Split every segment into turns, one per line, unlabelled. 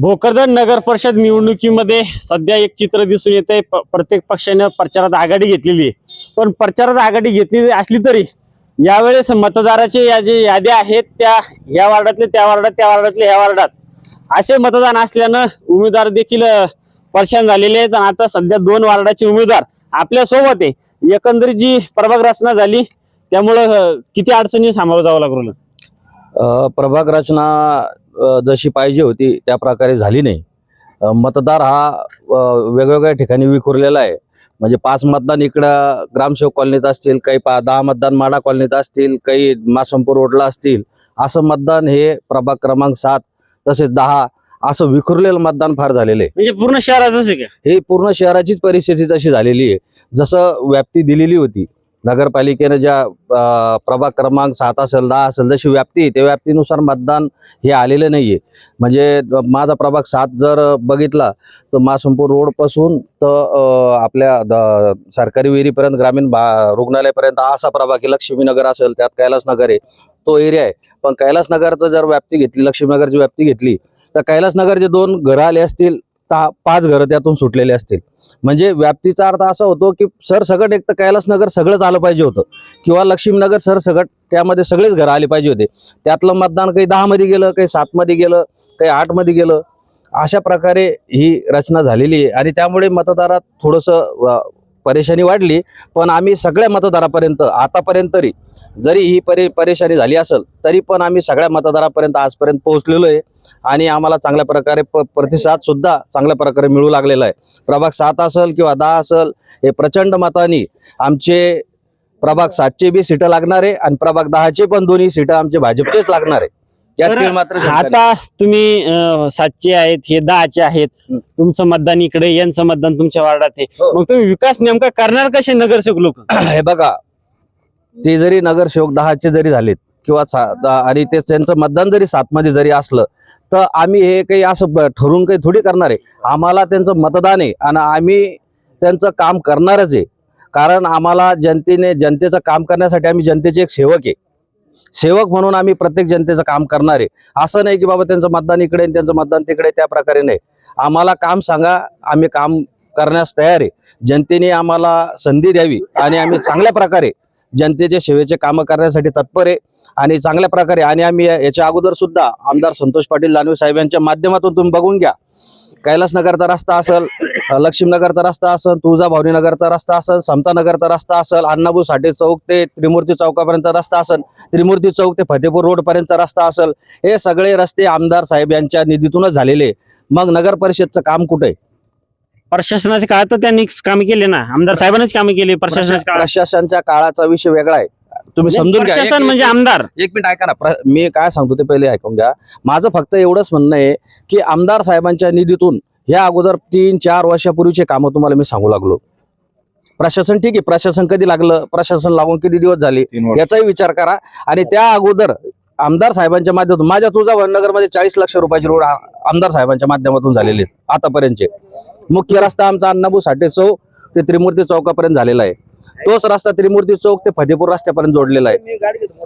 भोकरदन नगर परिषद निवडणुकीमध्ये सध्या एक चित्र दिसून येते प्रत्येक पक्षाने प्रचारात आघाडी घेतलेली आहे. पण प्रचारात आघाडी घेतलेली असली तरी यावेळेस मतदाराचे या जे याद्या आहेत त्या ह्या वार्डातले त्या वार्डात त्या वार्डातले ह्या वार्डात असे मतदान असल्यानं उमेदवार देखील परेशान झालेले आहेत. आणि आता सध्या दोन वार्डाचे उमेदवार आपल्यासोबत आहे. एकंदरीत जी प्रभाग रचना झाली त्यामुळं किती अडचणी सामोरं जावं लागलं
प्रभाग रचना जशी पाहिजे होती त्या प्रकारे झाली नाही. मतदार हा वेगवेगळ्या ठिकाणी विखुरलेला आहे. म्हणजे पाच मतदान इकडं ग्रामसेवक कॉलनीत असतील काही पा दहा मतदान माडा कॉलनीत असतील काही मासंपूर रोडला असतील असं मतदान हे प्रभाग क्रमांक सात तसेच दहा असं विखुरलेलं मतदान फार झालेलं आहे.
म्हणजे पूर्ण का?
ही पूर्ण शहराचीच परिस्थिती तशी झालेली आहे. जसं व्याप्ती दिलेली होती नगरपालिकेनं ज्या प्रभाग क्रमांक सात असेल दहा असेल जशी व्याप्ती त्या व्याप्तीनुसार मतदान हे आलेलं आहे म्हणजे माझा प्रभाग सात जर बघितला तर मासंपूर रोडपासून तर आपल्या द- सरकारी विहिरीपर्यंत ग्रामीण बा रुग्णालयापर्यंत असा प्रभाग आहे लक्ष्मीनगर असेल त्यात कैलासनगर आहे तो एरिया आहे. पण कैलासनगरचं जर व्याप्ती घेतली लक्ष्मीनगरची व्याप्ती घेतली तर कैलासनगरचे दोन घरं आले असतील पाच घरं त्यातून सुटलेले असतील. म्हणजे व्याप्तीचा अर्थ असा होतो की सरसगट एक तर कैलासनगर सगळंच आलं पाहिजे होतं. किंवा लक्ष्मीनगर सरसगट त्यामध्ये सगळेच घरं आले पाहिजे होते. त्यातलं मतदान काही दहामध्ये गेलं काही सातमध्ये गेलं काही आठमध्ये गेलं. अशा प्रकारे ही रचना झालेली आहे. आणि त्यामुळे मतदारात थोडंसं परेशानी वाढली. पण आम्ही सगळ्या मतदारापर्यंत आतापर्यंत तरी जरी ही परे परेशानी झाली असेल तरी पण आम्ही सगळ्या मतदारापर्यंत आजपर्यंत पोहोचलेलो आहे. आणि आम्हाला चांगल्या प्रकारे प प्रतिसाद सुद्धा चांगल्या प्रकारे मिळू लागलेला आहे प्रभाग सात असेल किंवा दहा असेल हे प्रचंड मतानी आमचे प्रभाग सातचे बी सीटं लागणार आहे आणि प्रभाग दहाचे पण दोन्ही सीटं आमचे भाजपचेच लागणार आहे मात्र.
आता तुम्ही अं, सातचे आहेत हे दहाचे आहेत. तुमचं मतदान इकडे यांचं मतदान तुमच्या वार्डात आहे
हो.
मग तुम्ही विकास नेमका करणार कसे नगरसेवक लोक
हे बघा ते जरी नगरसेवक दहाचे जरी झालेत किंवा सा- आणि ते त्यांचं मतदान जरी सातमध्ये जरी असलं तर आम्ही हे काही असं ब- ठरवून काही थोडी करणार आहे. आम्हाला त्यांचं मतदान आहे आणि आम्ही त्यांचं काम करणारच आहे. कारण आम्हाला जनतेने जनतेचं काम करण्यासाठी आम्ही जनतेचे एक सेवक आहे. सेवक म्हणून आम्ही प्रत्येक जनतेचं काम करणार आहे. असं नाही की बाबा त्यांचं मतदान इकडे आणि त्यांचं मतदान तिकडे त्या प्रकारे नाही. आम्हाला काम सांगा आम्ही काम करण्यास तयार आहे. जनतेने आम्हाला संधी द्यावी आणि आम्ही चांगल्या प्रकारे जनतेचे सेवेचे कामं करण्यासाठी तत्पर आहे. आणि चांगल्या प्रकारे आणि आम्ही याच्या अगोदर सुद्धा आमदार संतोष पाटील दानवे साहेब यांच्या माध्यमातून तुम्ही बघून घ्या कैलासनगरचा रस्ता असेल लक्ष्मीनगरचा रस्ता असेल तुळजाभवानी नगरचा रस्ता असेल समतानगरचा रस्ता असेल अण्णाभाऊ साठे चौक ते त्रिमूर्ती चौकापर्यंत रस्ता असेल त्रिमूर्ती चौक ते फतेपूर रोडपर्यंतचा रस्ता असेल हे सगळे रस्ते आमदार साहेब यांच्या निधीतूनच झालेले. मग नगर परिषदचं काम कुठे?
प्रशासनाच्या काळात तर त्यांनी काम केले ना आमदार साहेबांनीच कामे केली प्रशासनाच्या
प्रशासनाच्या काळाचा विषय वेगळा आहे तुम्ही समजून घ्या. एक-
प्रशासन
एक-
म्हणजे आमदार.
एक मिनिट ऐका ना. प्र- मी काय सांगतो ते पहिले ऐकून घ्या. माझं फक्त एवढंच म्हणणं आहे की आमदार साहेबांच्या निधीतून या अगोदर तीन चार वर्षापूर्वीचे कामं तुम्हाला मी सांगू लागलो. प्रशासन ठीक आहे. प्रशासन कधी लागलं? प्रशासन लागून किती दिवस झाले? याचाही विचार करा. आणि त्या अगोदर आमदार साहेबांच्या माध्यमातून माझ्या तुझा मध्ये चाळीस लक्ष रुपयाचे रोड आ- आमदार साहेबांच्या माध्यमातून झालेले आहेत आतापर्यंतचे. मुख्य रस्ता आमचा अण्णाभाऊ साठे चौक ते त्रिमूर्ती चौकापर्यंत झालेला आहे. तोच रस्ता त्रिमूर्ती चौक ते फतेपूर रस्त्यापर्यंत जोडलेला आहे.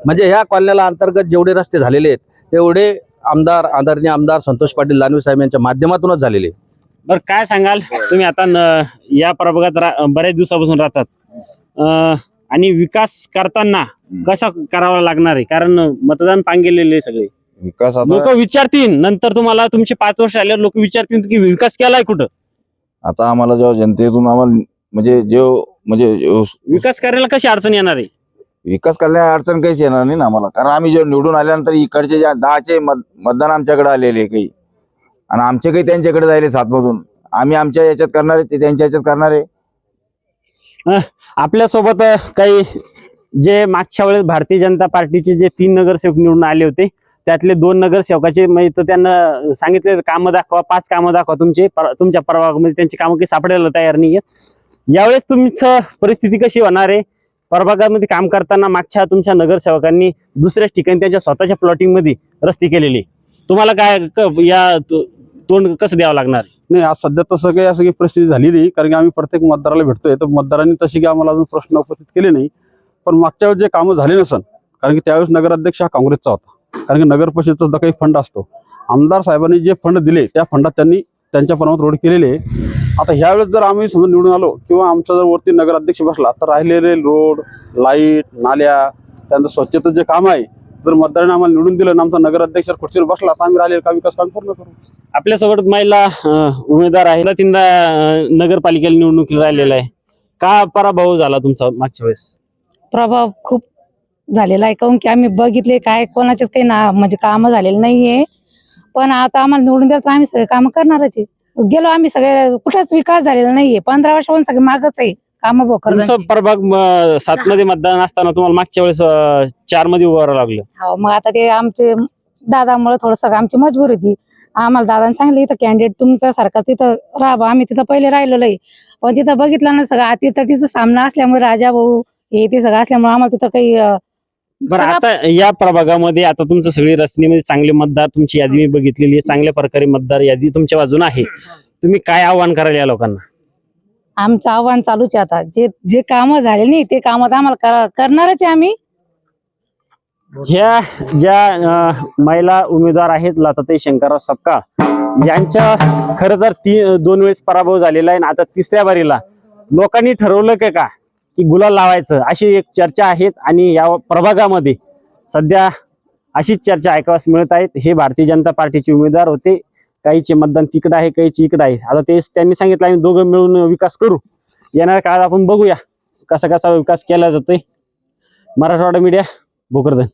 म्हणजे ह्या कॉलनीला अंतर्गत जेवढे रस्ते झालेले आहेत तेवढे आमदार आदरणीय आमदार संतोष पाटील दानवे साहेब यांच्या माध्यमातूनच झालेले.
बरं काय सांगाल? तुम्ही आता या प्रभागात रा- बऱ्याच दिवसापासून राहतात. आणि विकास करताना कसा करावा लागणार आहे? कारण मतदान पांगेलेले सगळे.
विकास
लोक विचारतील. नंतर तुम्हाला तुमचे पाच वर्ष आल्यावर लोक विचारतील की विकास केलाय कुठं?
आता आम्हाला जेव्हा जनतेतून आम्हाला म्हणजे जो म्हणजे
विकास करायला कशी अडचण येणार आहे?
विकास करण्या अडचण काहीच येणार नाही ना आम्हाला. कारण आम्ही जेव्हा निवडून आल्यानंतर इकडचे ज्या दहाचे मत मतदान आमच्याकडे आलेले काही. आणि आमचे काही त्यांच्याकडे जायले सातमधून. आम्ही आमच्या याच्यात करणार आहे ते त्यांच्या याच्यात करणार आहे.
आपल्यासोबत काही जे मागच्या वेळेस भारतीय जनता पार्टीचे जे तीन नगरसेवक निवडून आले होते त्यातले दोन नगरसेवकाचे म्हणजे तर त्यांना सांगितले कामं दाखवा पाच कामं दाखवा तुमचे तुमच्या प्रभागामध्ये त्यांची कामं काही सापडायला तयार नाही यावेळेस तुमचं परिस्थिती कशी होणार आहे? प्रभागामध्ये काम करताना मागच्या तुमच्या नगरसेवकांनी दुसऱ्याच ठिकाणी त्यांच्या स्वतःच्या प्लॉटिंगमध्ये रस्ती रस्ते केलेले. तुम्हाला काय या तोंड कसं द्यावं लागणार?
नाही आज सध्या तसं काही असं काही परिस्थिती झालेली नाही कारण की आम्ही प्रत्येक मतदाराला भेटतोय. तर मतदारांनी तशी काही आम्हाला अजून प्रश्न उपस्थित केले नाही. पण मागच्या वेळेस जे कामं झाले नसन कारण की त्यावेळेस नगराध्यक्ष हा काँग्रेसचा होता. कारण की नगर परिषदचा सुद्धा काही फंड असतो. आमदार साहेबांनी जे फंड दिले त्या फंडात त्यांनी त्यांच्या प्रमाणात रोड केलेले आहे. आता ह्यावेळेस जर आम्ही समजा निवडून आलो किंवा आमचा जर वरती नगराध्यक्ष बसला तर राहिलेले रोड लाइट नाल्या त्यानंतर स्वच्छतेचे काम आहे जर मतदाराने आम्हाला निवडून दिलं आमचा नगराध्यक्ष जर खुर्चीवर बसला तर आम्ही राहिलेले काम विकास काम पूर्ण करू.
आपल्यासोबत महिला उमेदवार आहे. तीनदा अं, नगरपालिकेला निवडणुकीला राहिलेला आहे. का पराभव झाला तुमचा मागच्या वेळेस?
प्रभाव खूप झालेला आहे. काऊन की आम्ही बघितले काय कोणाचेच काही ना म्हणजे कामं झालेले नाहीये. पण आता आम्हाला निवडून दिलं तर आम्ही सगळे कामं करणारच आहे. गेलो आम्ही सगळे कुठंच विकास झालेला नाहीये. पंधरा वर्षापासून सगळे मागच आहे कामं भोकर
तुमचं प्रभाग सात मध्ये मतदान असताना तुम्हाला मागच्या वेळेस चारमध्ये उभं राहावं लागलं.
हो मग आता ते आमचे दादामुळे थोडस आमची मजबूर होती. आम्हाला दादाने सांगितलं इथं कॅन्डिडेट तुमच्या सारखा तिथं राहा आम्ही तिथं पहिले राहिलेलो आहे. पण तिथं बघितलं ना सगळं अतितटीचा सामना असल्यामुळे राजा भाऊ हे ते सगळं असल्यामुळे आम्हाला तिथं काही
बरं
सगळा-
आता या प्रभागामध्ये आता तुमचं सगळी रचनेमध्ये चांगले मतदार तुमची यादी मी बघितलेली आहे. चांगल्या प्रकारे मतदार यादी तुमच्या बाजूने आहे. तुम्ही काय आव्हान कराल या लोकांना?
आमचं आव्हान चालूच आहे आता. जे जे कामं झाले नाही ते काम आता आम्हाला करा- करणारच आहे आम्ही.
ह्या ज्या अं, महिला उमेदवार आहेत लताताई शंकरराव सपकाळ यांच्या खरं तर ती दोन वेळेस पराभव झालेला आहे आणि आता तिसऱ्या बारीला. लोकांनी ठरवलं का का? की गुलाल लावायचं अशी एक चर्चा आहेत आणि या प्रभागामध्ये सध्या अशीच चर्चा ऐकावास मिळत आहेत हे भारतीय जनता पार्टीचे उमेदवार होते. काहीचे मतदान तिकडं आहे काहीचे इकडं आहे. आता ते त्यांनी सांगितलं आम्ही दोघं मिळून विकास करू. येणाऱ्या काळात आपण बघूया कसा कसा विकास केला जातोय. मराठवाडा मीडिया भोकरदन.